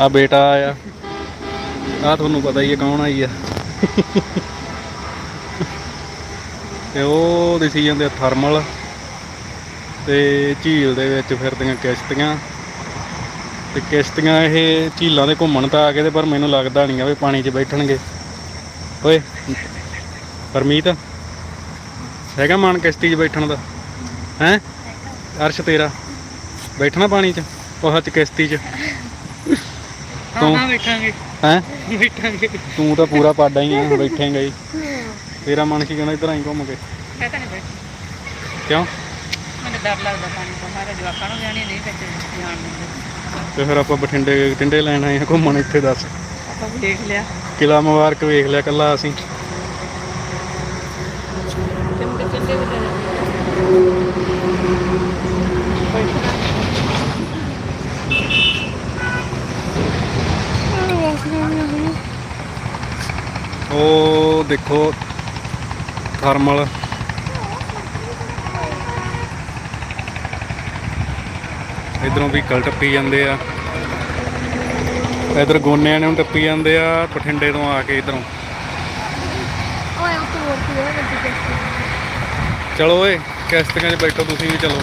ਆ ਬੇਟਾ ਆਇਆ। ਆ ਤੁਹਾਨੂੰ ਪਤਾ ਹੀ ਹੈ ਕੌਣ ਆਈ ਆ। ਤੇ ਉਹ ਦਿਸੀ ਜਾਂਦੇ ਆ ਥਰਮਲ। ਤੇ ਝੀਲ ਦੇ ਵਿੱਚ ਫਿਰਦੀਆਂ ਕਿਸ਼ਤੀਆਂ। ਤੇ ਕਿਸ਼ਤੀਆਂ ਇਹ ਝੀਲਾਂ ਦੇ ਘੁੰਮਣ ਤਾਂ ਆ ਗਏ ਤੇ ਪਰ ਮੈਨੂੰ ਲੱਗਦਾ ਨਹੀਂ ਆ ਵੀ ਪਾਣੀ 'ਚ ਬੈਠਣਗੇ। ਓਏ, ਪਰਮੀਤ, ਹੈਗਾ ਮਨ ਕਿਸ਼ਤੀ 'ਚ ਬੈਠਣ ਦਾ? ਹੈ? ਅਰਸ਼ ਤੇਰਾ। ਬੈਠਣਾ ਪਾਣੀ 'ਚ, ਉਹ ਚ ਕਿਸ਼ਤੀ 'ਚ। ਤੂੰ ਹਾਂ ਬੈਠਾਂਗੇ ਹੈ? ਬੈਠਾਂਗੇ ਤੂੰ ਤਾਂ ਪੂਰਾ ਪਾਡਾ ਹੀ ਆ ਬੈਠੇਂਗਾ ਹੀ ਤੇਰਾ ਮਨ ਕੀ ਕਹਿਣਾ ਇਧਰ ਆਈ ਘੁੰਮ ਕੇ। ਕਹਤਾ ਨਹੀਂ ਬੈਠ। ਕਿਉਂ? ਮੈਨੂੰ ਡਰ ਲੱਗਦਾ ਪਾਣੀ ਤੋਂ। ਮਾਰੇ ਜਵਾਕਾਂ ਨੂੰ ਜਾਣੀ ਨਹੀਂ ਵਿੱਚ ਜਾਣ ਦਿੰਦੇ ਤੇ ਫਿਰ ਆਪਾਂ ਬਠਿੰਡੇ ਟਿੰਡੇ ਲੈਣ ਆਏ ਆ ਘੁੰਮਣ ਇੱਥੇ ਦੱਸ। ਆਪਾਂ ਦੇਖ ਲਿਆ। ਕਿਲਾ ਮੁਬਾਰਕ ਵੇਖ ਲਿਆ ਕੱਲਾ ਅਸੀਂ। ਚੰਗੇ ਚੰਗੇ ਵੀ ਲੈ ਬੈਠਣਾ ਉਹ ਦੇਖੋ ਥਰਮਲ ਇਧਰੋਂ ਵੀ ਕਲ ਟੱਪੀ ਜਾਂਦੇ ਆ। ਇਧਰ ਗੋਨਿਆਂ ਨੂੰ ਟੱਪੀ ਜਾਂਦੇ ਆ ਬਠਿੰਡੇ ਤੋਂ ਆ ਕੇ ਇਧਰੋਂ। ਓਏ ਉਹ ਤੋੜ ਕੇ ਉਹ ਗੱਡੀ ਤੇ। ਚਲੋ ਓਏ ਕਿਸ਼ਤੀਆਂ 'ਚ ਬੈਠੋ ਤੁਸੀਂ ਵੀ ਚਲੋ।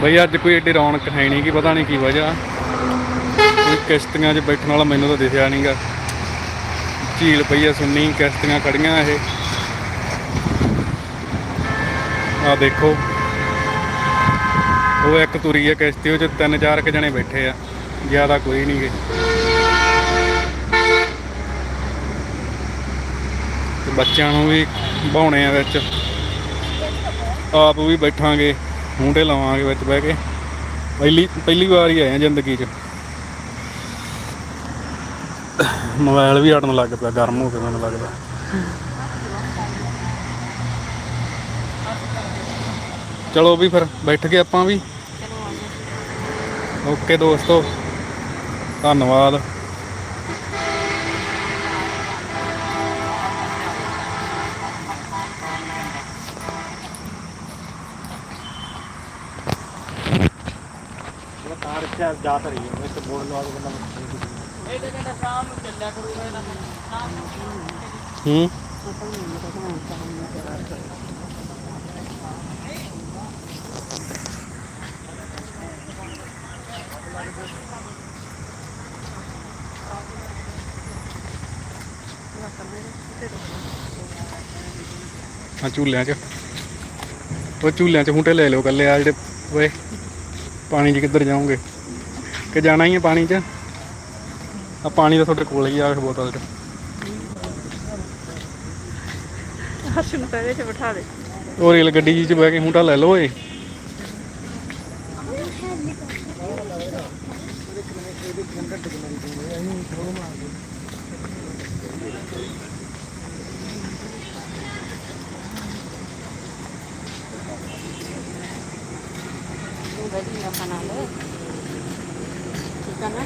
ਬਈ ਅੱਜ ਕੋਈ ਏਡੀ ਰੌਣਕ ਹੈ ਨਹੀਂ ਕਿ ਪਤਾ ਨਹੀਂ ਕੀ ਵਜ੍ਹਾ। ਕਿਸ਼ਤੀਆਂ 'ਚ ਬੈਠਣ ਵਾਲਾ ਮੈਨੂੰ ਤਾਂ ਦਿਖਿਆ ਨਹੀਂਗਾ ਝੀਲ ਪਈ ਆ ਸੁੰਨੀ, ਕਿਸ਼ਤੀਆਂ ਖੜੀਆਂ ਇਹ। ਆ ਦੇਖੋ। ਉਹ ਇੱਕ ਤੁਰੀ ਆ ਕਿਸ਼ਤੀ, ਉਹ 'ਚ ਤਿੰਨ ਚਾਰ ਕੁ ਜਣੇ ਬੈਠੇ ਆ। ਜ਼ਿਆਦਾ ਕੋਈ ਨਹੀਂ ਗੇ ਤੇ ਬੱਚਿਆਂ ਨੂੰ ਵੀ ਬਾਉਣੇ ਆ ਵਿੱਚ। ਆਪ ਵੀ ਬੈਠਾਂਗੇ ਮੂੰਡੇ ਲਾਵਾਂਗੇ ਵਿੱਚ ਬਹਿ ਕੇ। ਪਹਿਲੀ ਪਹਿਲੀ ਵਾਰ ਹੀ ਆਏ ਆ ਜ਼ਿੰਦਗੀ 'ਚ। ਮੋਬਾਈਲ ਵੀ ਅੜਨ ਲੱਗ ਪਿਆ, ਗਰਮ ਹੋ ਕੇ ਮੈਨੂੰ ਲੱਗਦਾ। ਚਲੋ ਵੀ ਫਿਰ, ਬੈਠ ਗਏ ਆਪਾਂ ਵੀ। ਓਕੇ ਦੋਸਤੋ, ਧੰਨਵਾਦ। ਕਾਰ ਇੱਥੇ ਜਾ ਤਾਂ ਰਹੀ ਹੈ ਇਸ ਬੋਰਡ ਹੂੰ। ਆ ਝੂਲਿਆਂ 'ਚ। ਉਹ ਝੂਲਿਆਂ 'ਚ ਹੁੰਟੇ ਲੈ ਲਿਓ ਕੱਲੇ ਆ ਜਿਹੜੇ। ਓਏ, ਪਾਣੀ 'ਚ ਕਿੱਧਰ ਜਾਓਗੇ? ਕਿ ਜਾਣਾ ਹੀ ਹੈ ਪਾਣੀ 'ਚ? ਆ ਪਾਣੀ ਤਾਂ ਤੁਹਾਡੇ ਕੋਲ ਹੀ ਆ ਬੋਤਲ 'ਚ। ਹਰਸ਼ ਨੂੰ ਤਾਂ ਇਹਦੇ 'ਚ ਬਿਠਾ ਦੇ। ਉਹ ਰੇਲ ਗੱਡੀ ਜੀ 'ਚ ਬਹਿ ਕੇ ਹੁੰਟਾ ਲੈ ਲਓ ਏ ਤੂੰ ਬੈਠੀ ਆਪਾਂ ਨਾਲ ਠੀਕ ਆ ਨਾ?